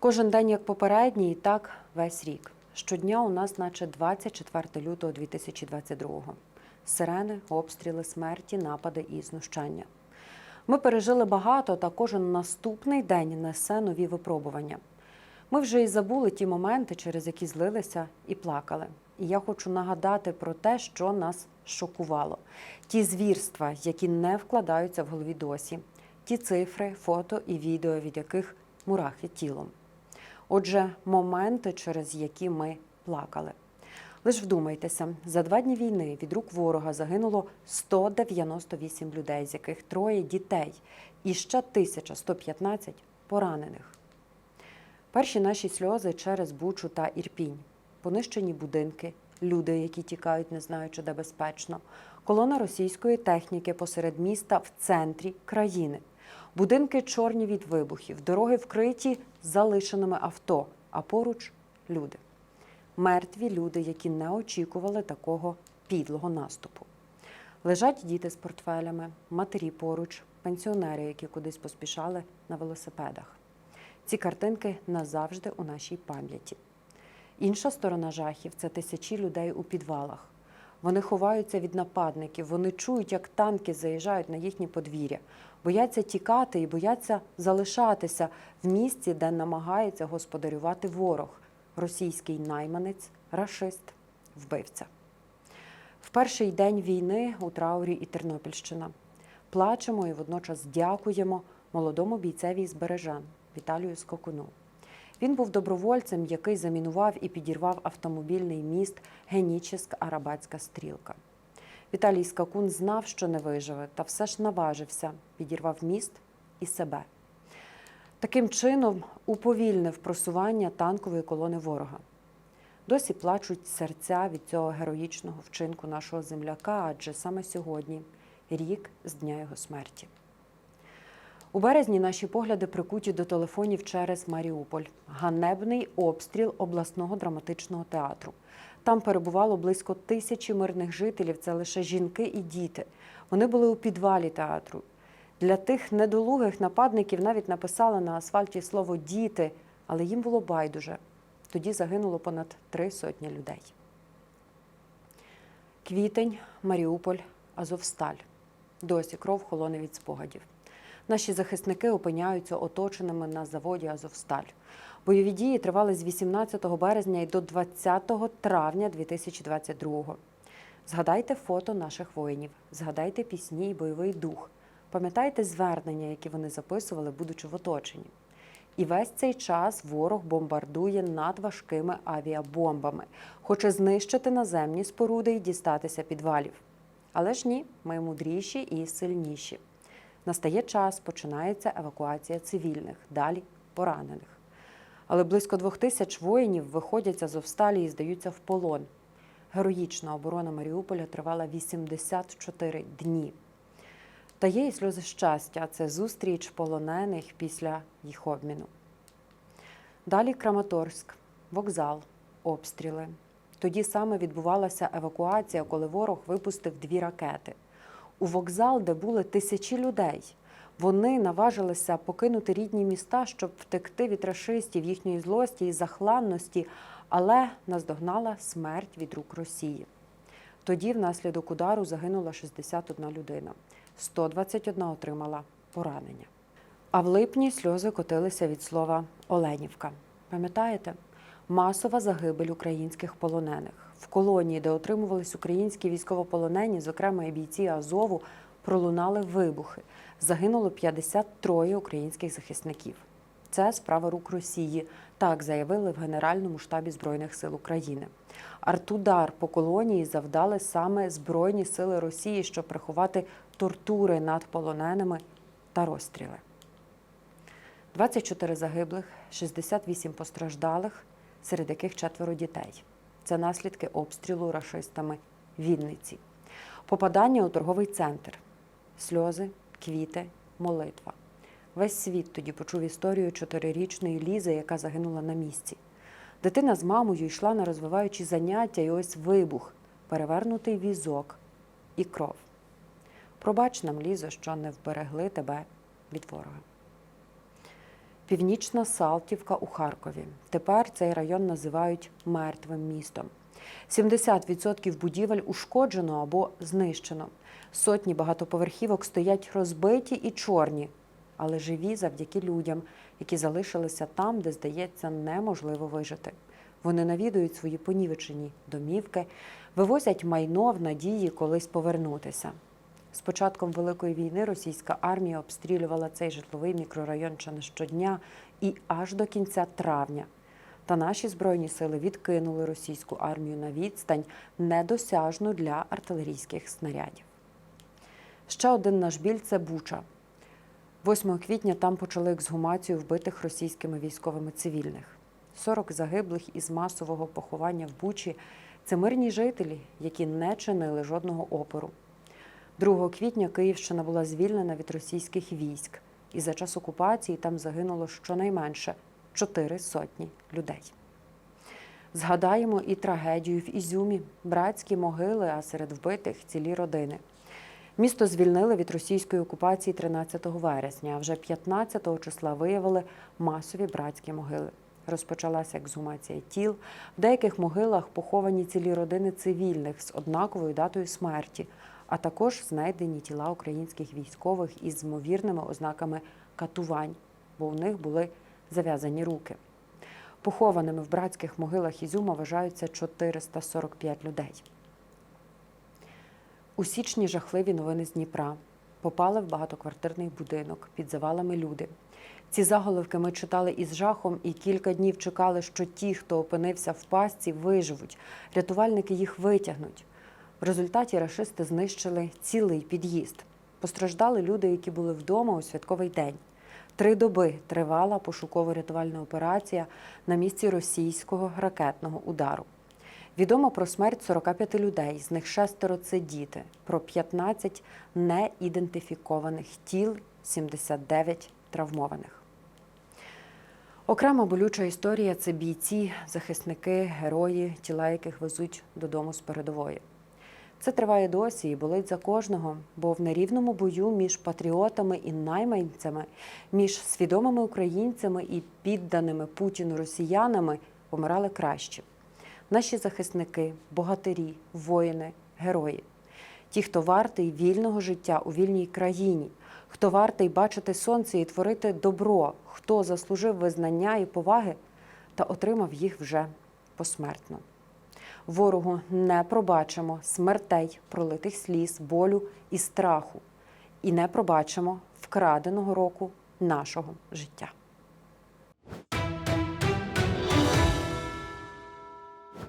Кожен день як попередній, так весь рік. Щодня у нас, наче 24 лютого 2022-го. Сирени, обстріли, смерті, напади і знущання. Ми пережили багато, та кожен наступний день несе нові випробування. Ми вже і забули ті моменти, через які злилися і плакали. І я хочу нагадати про те, що нас шокувало. Ті звірства, які не вкладаються в голові досі, ті цифри, фото і відео, від яких мурахи тілом. Отже, моменти, через які ми плакали. Лиш вдумайтеся, за два дні війни від рук ворога загинуло 198 людей, з яких троє дітей, і ще 1115 поранених. Перші наші сльози через Бучу та Ірпінь, понищені будинки, люди, які тікають, не знаючи, де безпечно, колона російської техніки посеред міста в центрі країни, будинки чорні від вибухів, дороги вкриті залишеними авто, а поруч люди. Мертві люди, які не очікували такого підлого наступу. Лежать діти з портфелями, матері поруч, пенсіонери, які кудись поспішали на велосипедах. Ці картинки назавжди у нашій пам'яті. Інша сторона жахів це тисячі людей у підвалах. Вони ховаються від нападників, вони чують, як танки заїжджають на їхні подвір'я, бояться тікати і бояться залишатися в місці, де намагається господарювати ворог російський найманець, рашист, вбивця. В перший день війни у траурі і Тернопільщина. Плачемо і водночас дякуємо молодому бійцеві з Бережан Віталію Скокуну. Він був добровольцем, який замінував і підірвав автомобільний міст Генічеськ Арабатська стрілка. Віталій Скакун знав, що не виживе, та все ж наважився, підірвав міст і себе. Таким чином уповільнив просування танкової колони ворога. Досі плачуть серця від цього героїчного вчинку нашого земляка, адже саме сьогодні рік з дня його смерті. У березні наші погляди прикуті до телефонів через Маріуполь. Ганебний обстріл обласного драматичного театру. Там перебувало близько тисячі мирних жителів. Це лише жінки і діти. Вони були у підвалі театру. Для тих недолугих нападників навіть написали на асфальті слово діти, але їм було байдуже. Тоді загинуло понад три сотні людей. Квітень, Маріуполь, Азовсталь. Досі кров холоне від спогадів. Наші захисники опиняються оточеними на заводі Азовсталь. Бойові дії тривали з 18 березня і до 20 травня 2022-го. Згадайте фото наших воїнів, згадайте пісні і бойовий дух. Пам'ятайте звернення, які вони записували, будучи в оточенні. І весь цей час ворог бомбардує надважкими авіабомбами, хоче знищити наземні споруди і дістатися підвалів. Але ж ні, ми мудріші і сильніші. Настає час, починається евакуація цивільних, далі поранених. Але близько двох тисяч воїнів виходять з Азовсталі і здаються в полон. Героїчна оборона Маріуполя тривала 84 дні. Та є і сльози щастя це зустріч полонених після їх обміну. Далі Краматорськ, вокзал, обстріли. Тоді саме відбувалася евакуація, коли ворог випустив дві ракети. У вокзал, де були тисячі людей. Вони наважилися покинути рідні міста, щоб втекти від рашистів, їхньої злості і захланності, але наздогнала смерть від рук Росії. Тоді внаслідок удару загинула 61 людина. 121 отримала поранення. А в липні сльози котилися від слова Оленівка. Пам'ятаєте? Масова загибель українських полонених в колонії, де отримувались українські військовополонені, зокрема і бійці Азову, пролунали вибухи. Загинуло 53 українських захисників. Це справа рук Росії. Так заявили в Генеральному штабі Збройних сил України. Артудар по колонії завдали саме Збройні сили Росії, щоб приховати тортури над полоненими та розстріли. 24 загиблих, 68 постраждалих, серед яких четверо дітей. Це наслідки обстрілу рашистами Вінниці. Попадання у торговий центр, сльози, квіти, молитва. Весь світ тоді почув історію чотирирічної Лізи, яка загинула на місці. Дитина з мамою йшла на розвиваючі заняття, і ось вибух, перевернутий візок і кров. Пробач нам, Лізо, що не вберегли тебе від ворога. Північна Салтівка у Харкові. Тепер цей район називають мертвим містом. 70% будівель ушкоджено або знищено. Сотні багатоповерхівок стоять розбиті і чорні, але живі завдяки людям, які залишилися там, де, здається, неможливо вижити. Вони навідують свої понівечені домівки, вивозять майно в надії колись повернутися. З початком Великої війни російська армія обстрілювала цей житловий мікрорайон чи не щодня і аж до кінця травня. Та наші збройні сили відкинули російську армію на відстань, недосяжну для артилерійських снарядів. Ще один наш біль це Буча. 8 квітня там почали ексгумацію вбитих російськими військовими цивільних. 40 загиблих із масового поховання в Бучі це мирні жителі, які не чинили жодного опору. 2 квітня Київщина була звільнена від російських військ, і за час окупації там загинуло щонайменше чотири сотні людей. Згадаємо і трагедію в Ізюмі, братські могили, а серед вбитих цілі родини. Місто звільнили від російської окупації 13 вересня, а вже 15 числа виявили масові братські могили. Розпочалася ексгумація тіл. В деяких могилах поховані цілі родини цивільних з однаковою датою смерті, а також знайдені тіла українських військових із ймовірними ознаками катувань, бо у них були зав'язані руки. Похованими в братських могилах Ізюма вважаються 445 людей. У січні жахливі новини з Дніпра. Попали в багатоквартирний будинок, під завалами люди. Ці заголовки ми читали із жахом і кілька днів чекали, що ті, хто опинився в пастці, виживуть. Рятувальники їх витягнуть. В результаті рашисти знищили цілий під'їзд. Постраждали люди, які були вдома у святковий день. Три доби тривала пошуково-рятувальна операція на місці російського ракетного удару. Відомо про смерть 45 людей, з них шестеро це діти, про 15 неідентифікованих тіл, 79 травмованих. Окрема болюча історія це бійці, захисники, герої, тіла яких везуть додому з передової. Це триває досі і болить за кожного, бо в нерівному бою між патріотами і найманцями, між свідомими українцями і підданими Путіну росіянами помирали кращі. Наші захисники, богатирі, воїни, герої. Ті, хто вартий вільного життя у вільній країні, хто вартий бачити сонце і творити добро, хто заслужив визнання і поваги та отримав їх вже посмертно. Ворогу не пробачимо смертей, пролитих сліз, болю і страху, і не пробачимо вкраденого року нашого життя.